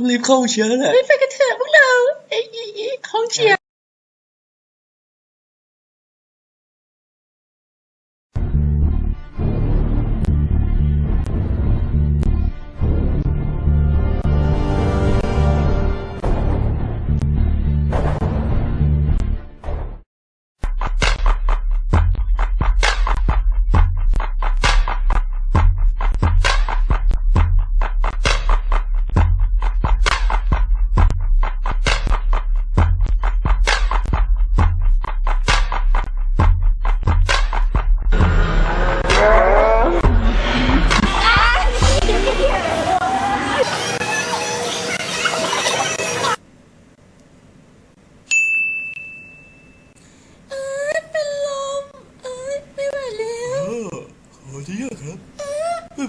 ต้องรีบเข้าเชียร์แหละเฮ้ยไปกันเถอะพวกเราไอ้ไอ้ไอ้ห้องเชียร์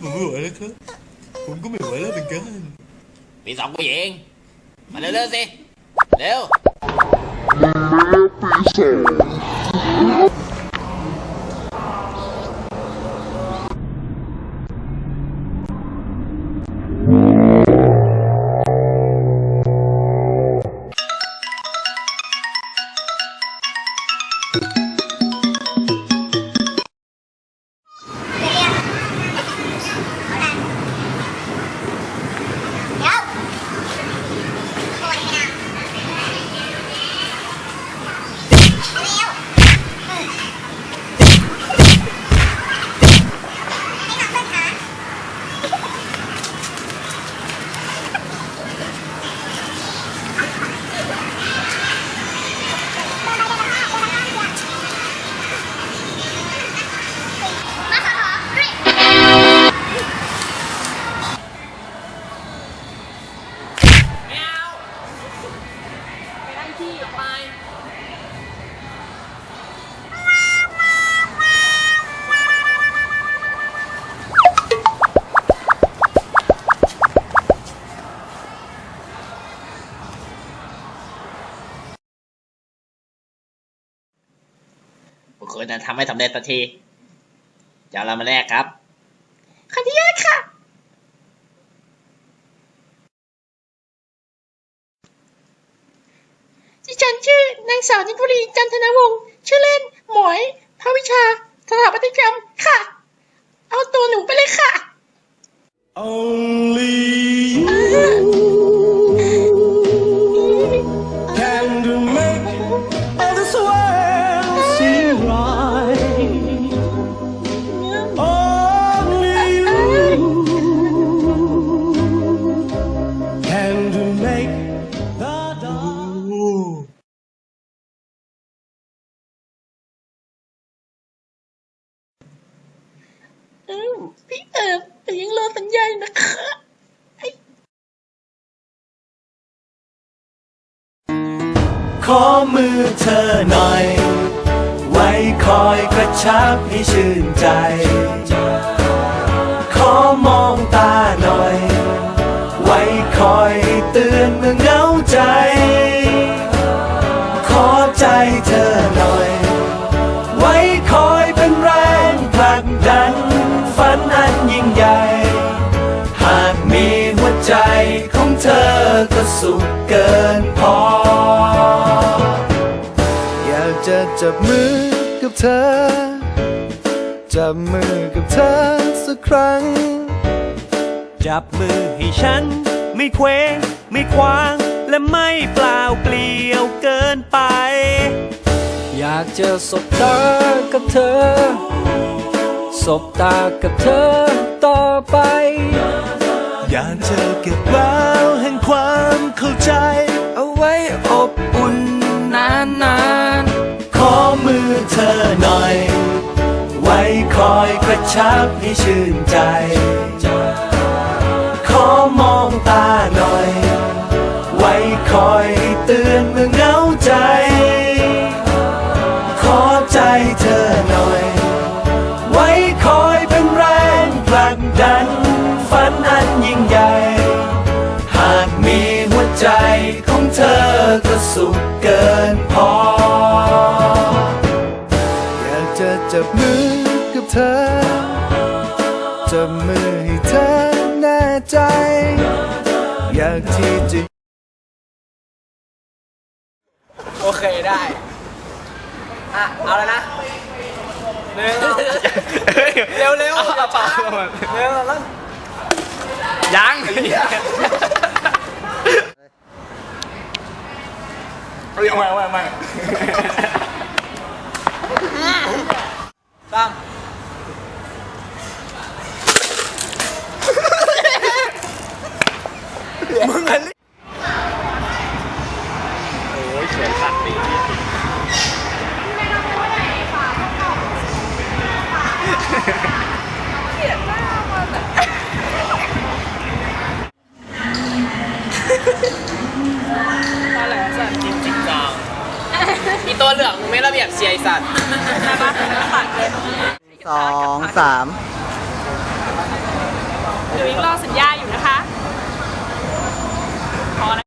ไม่ผมไม่ไหวแล้วครับผมก็ไม่ไหว คุณจะทำให้สำเร็จสักทีจะเอาเรามาแลกครับขออนุญาตค่ะ ดิฉันชื่อนางสาวนิพุรีจันทนวงศ์ชื่อเล่น หมวยภาควิชา สถาปัตยกรรมค่ะ เอาตัวหนูไปเลยค่ะ Only อืมพี่เอิบแต่ยังรอสัญญาณนะคะขอมือเธอหน่อย ไว้คอยกระชับให้ชื่นใจ ขอมองตา เธอก็สุขเกินพอ อยากจะจับมือกับเธอ จับมือกับเธอสักครั้ง จับมือให้ฉัน ไม่เคว้งไม่คว้าง และไม่เปล่าเปลี่ยวเกินไป อยากจะสบตากับเธอ สบตากับเธอต่อไป อยากจะเก็บแววแห่งความเข้าใจ เอาไว้อบอุ่นนานนานๆขอมือเธอหน่อย ไว้คอยกระชับให้ชื่นใจ เธอก็สุขเกินพอ อยากจะจับมือกับเธอ จับมือให้เธอแน่ใจ อยอยากที่จะ โอเคได้ อะ เอาแล้วนะหนึ่งสองเร็วเร็วๆอย่า ช้าหนึ่งสองสามยังยังไม่ไม่ไม่สามมึงอันนี้ โอ้ยสวยสัตว์ดี มี ตัวเหลืองมึงไม่ระเบียบเชียร์ไอสัตว์สองสามหนูยังรอสัญญาอยู่นะคะพอแล้ว